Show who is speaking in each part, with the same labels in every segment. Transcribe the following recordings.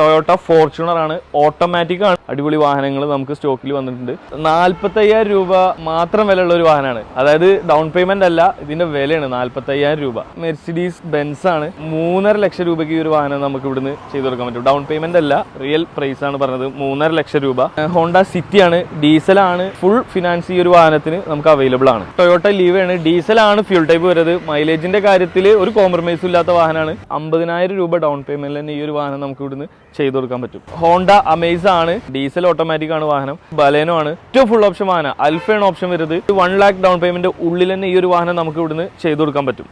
Speaker 1: Toyota Fortuner ആണ്. Automatic ആണ്. അടിപൊളി വാഹനങ്ങൾ നമുക്ക് സ്റ്റോക്കിൽ വന്നിട്ടുണ്ട്. നാല്പത്തയ്യായിരം രൂപ മാത്രം വിലയുള്ള ഒരു വാഹനമാണ്. അതായത് ഡൗൺ പേയ്മെന്റ് അല്ല ഇതിന്റെ വിലയാണ് നാല്പത്തയ്യായിരം രൂപ. മെർസിഡീസ് ബെൻസ് ആണ്. മൂന്നര ലക്ഷം രൂപയ്ക്ക് ഈ ഒരു വാഹനം നമുക്ക് ഇവിടുന്ന് ചെയ്തു കൊടുക്കാൻ പറ്റും. ഡൗൺ പേയ്മെന്റ് അല്ല റിയൽ പ്രൈസ് ആണ് പറഞ്ഞത്. മൂന്നര ലക്ഷം രൂപ. ഹോണ്ട സിറ്റി ആണ്. ഡീസൽ ആണ്. ഫുൾ ഫിനാൻസ് ഈ ഒരു വാഹനത്തിന് നമുക്ക് അവൈലബിൾ ആണ്. ടൊയോട്ട ലീവ് ആണ്. ഡീസൽ ആണ് ഫ്യൂൾ ടൈപ്പ് വരുന്നത്. മൈലേജിന്റെ കാര്യത്തിൽ ഒരു കോംപ്രമൈസും ഇല്ലാത്ത വാഹനമാണ്. അമ്പതിനായിരം രൂപ ഡൗൺ പേയ്മെന്റിൽ തന്നെ ഈ ഒരു വാഹനം നമുക്ക് ഇവിടുന്ന് ചെയ്തു കൊടുക്കാൻ പറ്റും. ഹോണ്ട അമേസ് ആണ് ഡീസൽ ഓട്ടോമാറ്റിക് ആണ് വാഹനം ബലേനോ ആണ്. ഏറ്റവും ഫുൾ ഓപ്ഷൻ വാഹനം അൽഫയാണ് ഓപ്ഷൻ വരുന്നത്. വൺ ലാക്ക് ഡൗൺ പേയ്മെന്റ് ഉള്ളിൽ തന്നെ ഈ ഒരു വാഹനം നമുക്ക് ഇവിടുന്ന് ചെയ്തു കൊടുക്കാൻ പറ്റും.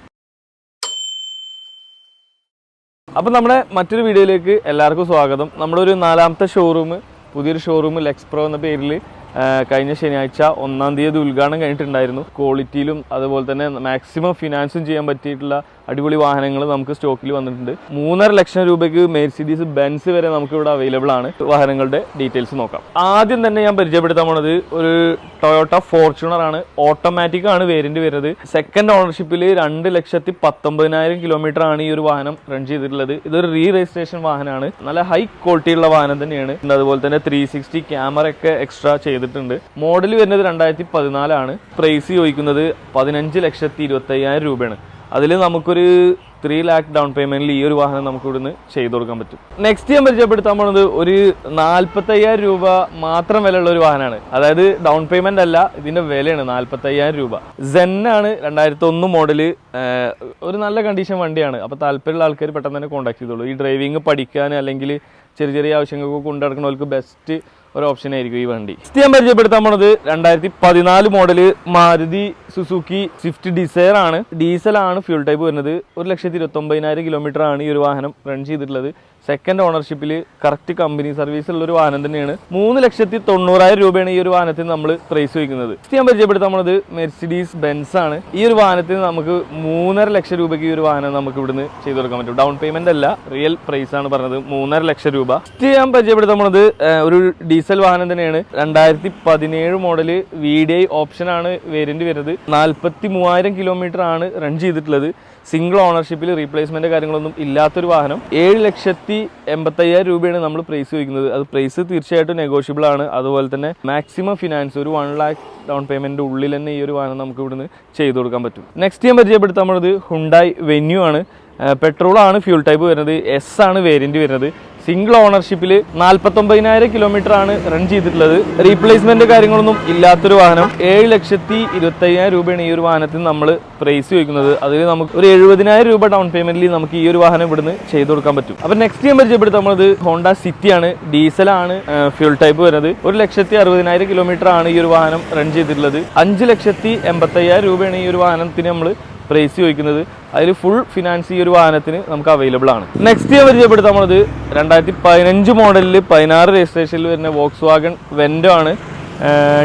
Speaker 1: അപ്പൊ നമ്മുടെ മറ്റൊരു വീഡിയോയിലേക്ക് എല്ലാവർക്കും സ്വാഗതം. നമ്മുടെ ഒരു നാലാമത്തെ ഷോറൂം പുതിയൊരു ഷോറൂം ലെക്സ്പ്രോ എന്ന പേരിൽ കഴിഞ്ഞ ശനിയാഴ്ച ഒന്നാം തീയതി ഉദ്ഘാടനം കഴിഞ്ഞിട്ടുണ്ടായിരുന്നു. ക്വാളിറ്റിയിലും അതുപോലെ തന്നെ മാക്സിമം ഫിനാൻസും ചെയ്യാൻ പറ്റിയിട്ടുള്ള അടിപൊളി വാഹനങ്ങൾ നമുക്ക് സ്റ്റോക്കിൽ വന്നിട്ടുണ്ട്. മൂന്നര ലക്ഷം രൂപയ്ക്ക് മെർസിഡീസ് ബെൻസ് വരെ നമുക്ക് ഇവിടെ അവൈലബിൾ ആണ്. വാഹനങ്ങളുടെ ഡീറ്റെയിൽസ് നോക്കാം. ആദ്യം തന്നെ ഞാൻ പരിചയപ്പെടുത്താൻ പോണത് ഒരു ടൊയോട്ട ഫോർച്യൂണർ ആണ്. ഓട്ടോമാറ്റിക് ആണ് വേരിയന്റ് വരുന്നത്. സെക്കൻഡ് ഓണർഷിപ്പിൽ രണ്ട് ലക്ഷത്തി പത്തൊമ്പതിനായിരം കിലോമീറ്റർ ആണ് ഈ ഒരു വാഹനം റൺ ചെയ്തിട്ടുള്ളത്. ഇതൊരു റീ രജിസ്ട്രേഷൻ വാഹനമാണ്. നല്ല ഹൈ ക്വാളിറ്റി ഉള്ള വാഹനം തന്നെയാണ്. പിന്നെ അതുപോലെ തന്നെ ത്രീ സിക്സ്റ്റി ക്യാമറ ഒക്കെ എക്സ്ട്രാ ചെയ്തിട്ടുണ്ട്. മോഡൽ വരുന്നത് രണ്ടായിരത്തി പതിനാലാണ് പ്രൈസ് ചോദിക്കുന്നത് പതിനഞ്ച് ലക്ഷത്തി ഇരുപത്തി അയ്യായിരം രൂപയാണ്. അതിൽ നമുക്കൊരു ത്രീ ലാക്ക് ഡൗൺ പേയ്മെന്റിൽ ഈ ഒരു വാഹനം നമുക്ക് ഇവിടുന്ന് ചെയ്തു കൊടുക്കാൻ പറ്റും. നെക്സ്റ്റ് ഞാൻ പരിചയപ്പെടുത്താൻ പോണത് ഒരു നാല്പത്തയ്യായിരം രൂപ മാത്രം വിലയുള്ള ഒരു വാഹനമാണ്. അതായത് ഡൗൺ പേയ്മെന്റ് അല്ല ഇതിന്റെ വിലയാണ് നാല്പത്തയ്യായിരം രൂപ. ആണ് രണ്ടായിരത്തി ഒന്ന് മോഡൽ ഒരു നല്ല കണ്ടീഷൻ വണ്ടിയാണ്. അപ്പോൾ താല്പര്യമുള്ള ആൾക്കാർ പെട്ടെന്ന് തന്നെ കോൺടാക്ട് ചെയ്തോളൂ. ഈ ഡ്രൈവിംഗ് പഠിക്കാൻ അല്ലെങ്കിൽ ചെറിയ ചെറിയ ആവശ്യങ്ങൾക്ക് കൊണ്ടു നടക്കുന്നവർക്ക് ബെസ്റ്റ് ഒരു ഓപ്ഷൻ ആയിരിക്കും ഈ വണ്ടി. ഞാൻ പരിചയപ്പെടുത്താൻ പോണത് രണ്ടായിരത്തി പതിനാല് model Maruti Suzuki Swift Dzire ആണ്. ഡീസൽ ആണ് ഫ്യൂൾ ടൈപ്പ് വരുന്നത്. ഒരു ലക്ഷത്തി ഇരുപത്തി ഒമ്പതിനായിരം കിലോമീറ്റർ ആണ് ഈ ഒരു വാഹനം റൺ ചെയ്തിട്ടുള്ളത്. സെക്കൻഡ് ഓണർഷിപ്പിൽ കറക്റ്റ് കമ്പനി സർവീസ് ഉള്ള ഒരു വാഹനം തന്നെയാണ്. മൂന്ന് ലക്ഷത്തി തൊണ്ണൂറായിരം രൂപയാണ് ഈ ഒരു വാഹനത്തിന് നമ്മൾ പ്രൈസ് വയ്ക്കുന്നത്. ഞാൻ പരിചയപ്പെടുത്താൻ പോണത് മെർസിഡീസ് ബെൻസ് ആണ്. ഈ ഒരു വാഹനത്തിന് നമുക്ക് മൂന്നര ലക്ഷം രൂപയ്ക്ക് ഈ ഒരു വാഹനം നമുക്ക് ഇവിടുന്ന് ചെയ്തു കൊടുക്കാൻ പറ്റും. ഡൗൺ പേയ്മെന്റ് അല്ല റിയൽ പ്രൈസ് ആണ് പറഞ്ഞത്. മൂന്നര ലക്ഷം രൂപ. ഞാൻ പരിചയപ്പെടുത്താൻ പോണത് ഒരു ഡീസൽ വാഹനം തന്നെയാണ്. രണ്ടായിരത്തി പതിനേഴ് model V D I option ആണ് വേരിയന്റ് വരുന്നത്. നാൽപ്പത്തി മൂവായിരം കിലോമീറ്റർ ആണ് റൺ ചെയ്തിട്ടുള്ളത്. സിംഗിൾ ഓണർഷിപ്പിൽ റീപ്ലേസ്മെന്റ് കാര്യങ്ങളൊന്നും ഇല്ലാത്തൊരു വാഹനം. ഏഴ് ലക്ഷത്തി എൺപത്തയ്യായിരം രൂപയാണ് നമ്മൾ പ്രൈസ് ചോദിക്കുന്നത്. അത് പ്രൈസ് തീർച്ചയായിട്ടും നെഗോഷ്യബിൾ ആണ്. അതുപോലെ തന്നെ മാക്സിമം ഫിനാൻസ് ഒരു വൺ ലാക്ക് ഡൗൺ പേയ്മെന്റ് ഉള്ളിൽ തന്നെ ഈ ഒരു വാഹനം നമുക്ക് ഇവിടുന്ന് ചെയ്തു കൊടുക്കാൻ പറ്റും. നെക്സ്റ്റ് ഞാൻ പരിചയപ്പെടുത്താൻ പോണത് ഹുണ്ടായി വെന്യൂ ആണ്. പെട്രോളാണ് ഫ്യൂൾ ടൈപ്പ് വരുന്നത്. എസ് ആണ് വേരിയന്റ് വരുന്നത്. സിംഗിൾ ഓണർഷിപ്പിൽ നാൽപ്പത്തൊമ്പതിനായിരം കിലോമീറ്റർ ആണ് റൺ ചെയ്തിട്ടുള്ളത്. റീപ്ലേസ്മെന്റ് കാര്യങ്ങളൊന്നും ഇല്ലാത്തൊരു വാഹനം. ഏഴ് ലക്ഷത്തി ഇരുപത്തി അയ്യായിരം രൂപയാണ് ഈ ഒരു വാഹനത്തിന് നമ്മൾ പ്രൈസ് ചോദിക്കുന്നത്. അതിൽ നമുക്ക് ഒരു എഴുപതിനായിരം രൂപ ഡൗൺ പേയ്മെന്റിൽ നമുക്ക് ഈ ഒരു വാഹനം ഇവിടുന്ന് ചെയ്തു കൊടുക്കാൻ പറ്റും. അപ്പൊ നെക്സ്റ്റ് ഞാൻ പരിചയപ്പെടുത്തുന്നത് ഹോണ്ട സിറ്റി ആണ്. ഡീസൽ ആണ് ഫ്യൂൾ ടൈപ്പ് വരുന്നത്. ഒരു ലക്ഷത്തി അറുപതിനായിരം കിലോമീറ്റർ ആണ് ഈ ഒരു വാഹനം റൺ ചെയ്തിട്ടുള്ളത്. അഞ്ച് ലക്ഷത്തി എൺപത്തി അയ്യായിരം രൂപയാണ് ഈ ഒരു വാഹനത്തിന് നമ്മൾ പ്രൈസ് ചോദിക്കുന്നത് അതിൽ ഫുൾ ഫിനാൻസ് ഈ ഒരു വാഹനത്തിന് നമുക്ക് അവൈലബിൾ ആണ്. നെക്സ്റ്റ് ഇയർ പരിചയപ്പെടുത്താൻ പോണത് രണ്ടായിരത്തി പതിനഞ്ച് മോഡലിൽ പതിനാറ് രജിസ്ട്രേഷനിൽ വരുന്ന വോക്സ് വാഗൺ വെൻഡോ ആണ്.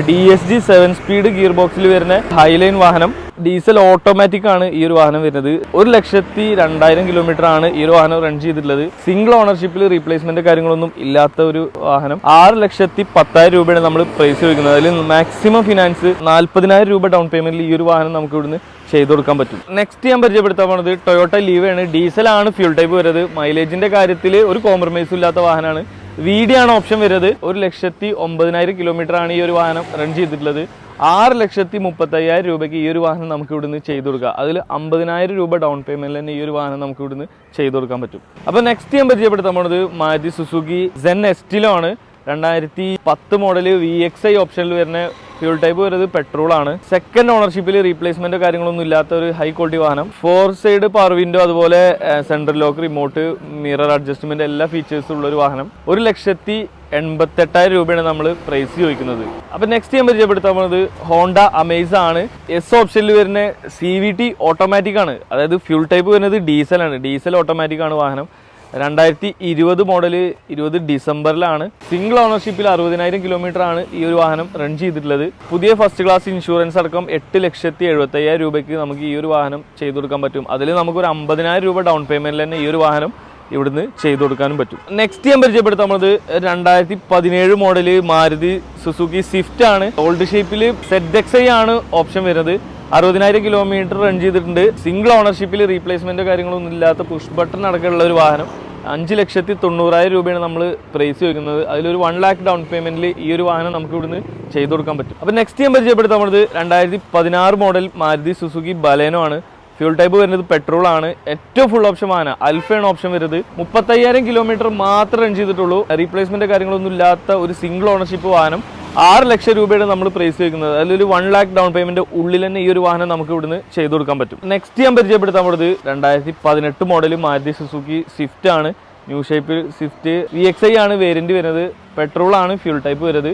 Speaker 1: D S G seven speed gear ബോക്സിൽ വരുന്ന ഹൈലൈൻ വാഹനം. ഡീസൽ ഓട്ടോമാറ്റിക് ആണ് ഈ ഒരു വാഹനം വരുന്നത്. ഒരു ലക്ഷത്തി രണ്ടായിരം കിലോമീറ്റർ ആണ് ഈ ഒരു വാഹനം റൺ ചെയ്തിട്ടുള്ളത്. സിംഗിൾ ഓണർഷിപ്പിൽ റീപ്ലേസ്മെന്റ് കാര്യങ്ങളൊന്നും ഇല്ലാത്ത ഒരു വാഹനം. ആറ് ലക്ഷത്തി പത്തായിരം രൂപയാണ് നമ്മൾ പ്രൈസ് ചോദിക്കുന്നത്. അതിൽ മാക്സിമം ഫിനാൻസ് നാൽപ്പതിനായിരം രൂപ ഡൗൺ പേയ്മെന്റിൽ ഈ ഒരു വാഹനം നമുക്ക് ഇവിടുന്ന് ചെയ്തു കൊടുക്കാൻ പറ്റും. നെക്സ്റ്റ് ഞാൻ പരിചയപ്പെടുത്താൻ പോണത് ടൊയോട്ട ലീവ് ആണ്. ഡീസൽ ആണ് ഫ്യൂൾ ടൈപ്പ് വരുന്നത്. മൈലേജിന്റെ കാര്യത്തിൽ ഒരു കോംപ്രമൈസും ഇല്ലാത്ത വാഹനമാണ്. വി ഡി ആണ് ഓപ്ഷൻ വരുന്നത്. ഒരു ലക്ഷത്തി ഒമ്പതിനായിരം കിലോമീറ്റർ ആണ് ഈ ഒരു വാഹനം റൺ ചെയ്തിട്ടുള്ളത്. ആറ് ലക്ഷത്തി മുപ്പത്തയ്യായിരം രൂപയ്ക്ക് ഈ ഒരു വാഹനം നമുക്ക് ഇവിടുന്ന് ചെയ്തു കൊടുക്കുക അതിൽ അമ്പതിനായിരം രൂപ ഡൗൺ പേയ്മെന്റിൽ തന്നെ ഈ ഒരു വാഹനം നമുക്ക് ഇവിടുന്ന് ചെയ്തു കൊടുക്കാൻ പറ്റും. അപ്പോൾ നെക്സ്റ്റ് ഞാൻ പരിചയപ്പെടുത്താൻ പോണത് മാരുതി സുസുക്കി സെൻ എസ്റ്റിലോ ആണ് രണ്ടായിരത്തി പത്ത് മോഡൽ വി എക്സ് ഐ ഓപ്ഷനിൽ വരുന്ന ഫ്യൂൾ ടൈപ്പ് വരുന്നത് പെട്രോൾ ആണ്. സെക്കൻഡ് ഓണർഷിപ്പിൽ റീപ്ലേസ്മെന്റ് കാര്യങ്ങളൊന്നും ഇല്ലാത്ത ഒരു ഹൈ ക്വാളിറ്റി വാഹനം. ഫോർ സൈഡ് പവർ വിൻഡോ അതുപോലെ central lock remote mirror adjustment എല്ലാ ഫീച്ചേഴ്സും ഉള്ള ഒരു വാഹനം. ഒരു ലക്ഷത്തി എൺപത്തെട്ടായിരം രൂപയാണ് നമ്മൾ പ്രൈസ് ചോദിക്കുന്നത്. അപ്പൊ നെക്സ്റ്റ് ഞാൻ പരിചയപ്പെടുത്താൻ പോകുന്നത് ഹോണ്ട അമേസ ആണ്. എസ് ഓപ്ഷനിൽ വരുന്ന സി വി ടി ഓട്ടോമാറ്റിക് ആണ്. അതായത് ഫ്യൂൾ ടൈപ്പ് വരുന്നത് ഡീസൽ ആണ്. ഡീസൽ ഓട്ടോമാറ്റിക് ആണ് വാഹനം. രണ്ടായിരത്തി ഇരുപത് മോഡൽ ഇരുപത് ഡിസംബറിലാണ് സിംഗിൾ ഓണർഷിപ്പിൽ അറുപതിനായിരം കിലോമീറ്റർ ആണ് ഈ ഒരു വാഹനം റൺ ചെയ്തിട്ടുള്ളത്. പുതിയ ഫസ്റ്റ് ക്ലാസ് ഇൻഷുറൻസ് അടക്കം എട്ട് ലക്ഷത്തി എഴുപത്തയ്യായിരം രൂപയ്ക്ക് നമുക്ക് ഈ ഒരു വാഹനം ചെയ്തു കൊടുക്കാൻ പറ്റും. അതിൽ നമുക്ക് ഒരു അമ്പതിനായിരം രൂപ ഡൗൺ പേയ്മെന്റിൽ തന്നെ ഈ ഒരു വാഹനം ഇവിടുന്ന് ചെയ്തു കൊടുക്കാനും പറ്റും. നെക്സ്റ്റ് ഞാൻ പരിചയപ്പെടുത്തുന്നത് രണ്ടായിരത്തി പതിനേഴ് മോഡൽ മാരുതി സുസുക്കി സ്വിഫ്റ്റ് ആണ്. ഓൾഡ് ഷേപ്പിൽ സെഡ് എക്സ് ഐ ആണ് ഓപ്ഷൻ വരുന്നത്. അറുപതിനായിരം കിലോമീറ്റർ റൺ ചെയ്തിട്ടുണ്ട്. സിംഗിൾ ഓണർഷിപ്പിൽ റീപ്ലേസ്മെന്റ് കാര്യങ്ങളൊന്നും ഇല്ലാത്ത പുഷ് ബട്ടൺ അടക്കമുള്ള ഒരു വാഹനം. അഞ്ച് ലക്ഷത്തി തൊണ്ണൂറായിരം രൂപയാണ് നമ്മൾ പ്രൈസ് വയ്ക്കുന്നത് അതിലൊരു വൺ ലാക്ക് ഡൗൺ പേയ്മെന്റിൽ ഈ ഒരു വാഹനം നമുക്ക് ഇവിടുന്ന് ചെയ്തു കൊടുക്കാൻ പറ്റും. അപ്പോൾ നെക്സ്റ്റ് ഞാൻ പരിചയപ്പെടുത്താൻ നമ്മളത് രണ്ടായിരത്തി പതിനാറ് മോഡൽ മാരുതി സുസുക്കി ബലേനോ ആണ്. ഫ്യൂൾ ടൈപ്പ് വരുന്നത് പെട്രോൾ ആണ്. ഏറ്റവും ഫുൾ ഓപ്ഷൻ ആണ് അൽഫയാണ് ഓപ്ഷൻ വരുന്നത്. മുപ്പത്തയ്യായിരം കിലോമീറ്റർ മാത്രം റൺ ചെയ്തിട്ടുള്ളൂ. റീപ്ലേസ്മെന്റ് കാര്യങ്ങളൊന്നും ഇല്ലാത്ത ഒരു സിംഗിൾ ഓണർഷിപ്പ് വാഹനം. ആറ് ലക്ഷം രൂപയുടെ നമ്മൾ പ്രൈസ് വെക്കുന്നത്. അതിലൊരു വൺ ലാക്ക് ഡൗൺ പേയ്മെന്റ് ഉള്ളിൽ തന്നെ ഈ ഒരു വാഹനം നമുക്ക് ഇവിടുന്ന് ചെയ്തു കൊടുക്കാൻ പറ്റും. നെക്സ്റ്റ് ഞാൻ പരിചയപ്പെടുത്താൻ പോലത് രണ്ടായിരത്തി പതിനെട്ട് മോഡൽ മാരുതി സുസുക്കി സ്വിഫ്റ്റ് ആണ്. ന്യൂ ഷേപ്പിൽ സ്വിഫ്റ്റ് വി എക്സ് ഐ ആണ് വേരിയന്റ് വരുന്നത്. പെട്രോൾ ആണ് ഫ്യൂൾ ടൈപ്പ് വരുന്നത്.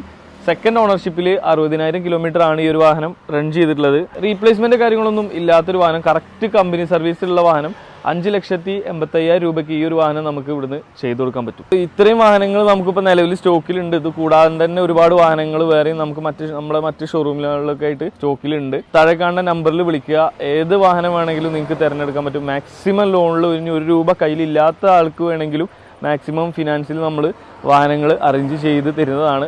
Speaker 1: സെക്കൻഡ് ഓണർഷിപ്പിൽ അറുപതിനായിരം കിലോമീറ്റർ ആണ് ഈ ഒരു വാഹനം റൺ ചെയ്തിട്ടുള്ളത്. റീപ്ലേസ്മെന്റ് കാര്യങ്ങളൊന്നും ഇല്ലാത്തൊരു വാഹനം കറക്റ്റ് കമ്പനി സർവീസിലുള്ള വാഹനം അഞ്ച് ലക്ഷത്തി എൺപത്തയ്യായിരം രൂപയ്ക്ക് ഈ ഒരു വാഹനം നമുക്ക് ഇവിടുന്ന് ചെയ്തു കൊടുക്കാൻ പറ്റും. ഇത്രയും വാഹനങ്ങൾ നമുക്കിപ്പോൾ നിലവിൽ സ്റ്റോക്കിലുണ്ട്. ഇത് കൂടാതെ തന്നെ ഒരുപാട് വാഹനങ്ങൾ വേറെയും നമുക്ക് മറ്റ് നമ്മുടെ മറ്റ് ഷോറൂമിലൊക്കെ ആയിട്ട് സ്റ്റോക്കിലുണ്ട്. താഴെ കാണുന്ന നമ്പറിൽ വിളിക്കുക. ഏത് വാഹനം വേണമെങ്കിലും നിങ്ങൾക്ക് തിരഞ്ഞെടുക്കാൻ പറ്റും. മാക്സിമം ലോണിൽ ഇനി ഒരു രൂപ കയ്യിലില്ലാത്ത ആൾക്ക് വേണമെങ്കിലും മാക്സിമം ഫിനാൻസിൽ നമ്മൾ വാഹനങ്ങൾ അറേഞ്ച് ചെയ്ത് തരുന്നതാണ്.